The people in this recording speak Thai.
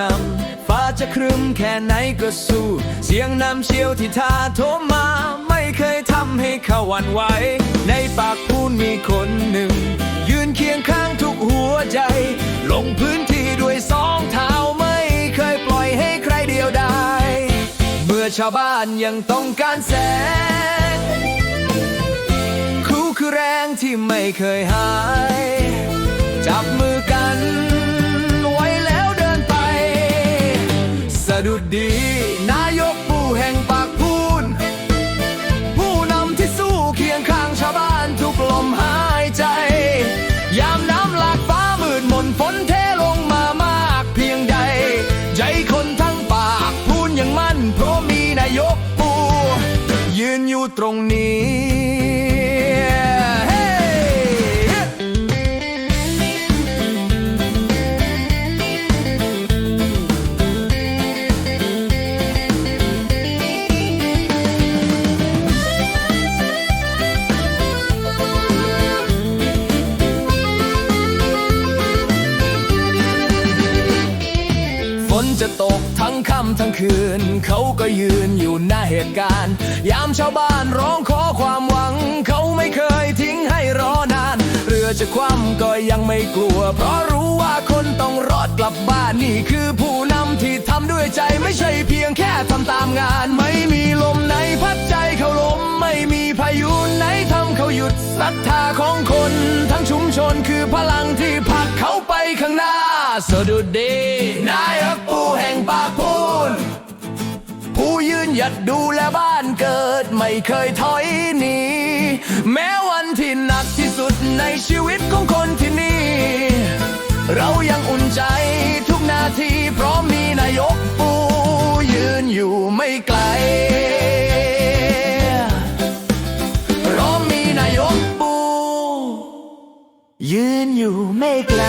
นำฟ้าจะครึ้มแค่ไหนก็สู้ เสียงน้ำเชี่ยวที่ท่าโทมมา ไม่เคยทำให้เขาหวั่นไหว ในปากพูนมีคนหนึ่ง ยืนเคียงข้างทุกหัวใจ ลงพื้นที่ด้วยสองเท้าไม่เคยปล่อยให้ใครเดียวดายเมื่อชาวบ้านยังต้องการแสงครูคือแรงที่ไม่เคยหาย จับมือ ดุดดี นายกผู้แห่งปากพูน ผู้นำที่สู้เคียงข้างชาวบ้านทุกลมหายใจ ยามน้ำหลากฟ้ามืดมนฝนเทลงมามากเพียงใด ใจคนทั้งปากพูนยังมั่นเพราะมีนายกปูยืนอยู่ตรงนี้ จะตกทั้งค่ำทั้งคืน เขาก็ยืนอยู่หน้าเหตุการณ์ ยามชาวบ้านร้องขอความหวัง เขาไม่เคยทิ้งให้รอนาน เรือจะคว่ำก็ยังไม่กลัว เพราะรู้ว่าคนต้องรอดกลับบ้านนี่คือผู้นำที่ทำด้วยใจไม่ใช่เพียงแค่ทำตามงาน ไม่มีลมไหนพัดใจเขาลมไม่มีพายุไหนทำเขาหยุดศรัทธาของคน ทั้งชุมชนคือพลังที่ผลักเขาไปข้างหน้าสดุดดีนายกัดดูแลบ้านเกิดไม่เคยถอยหนีแม้วันที่หนักที่สุดในชีวิตของคนที่นี่ เรายังอุ่นใจทุกนาทีเพราะมีนายกปูยืนอยู่ไม่ไกลเพราะมีนายกปูยืนอยู่ไม่ไกล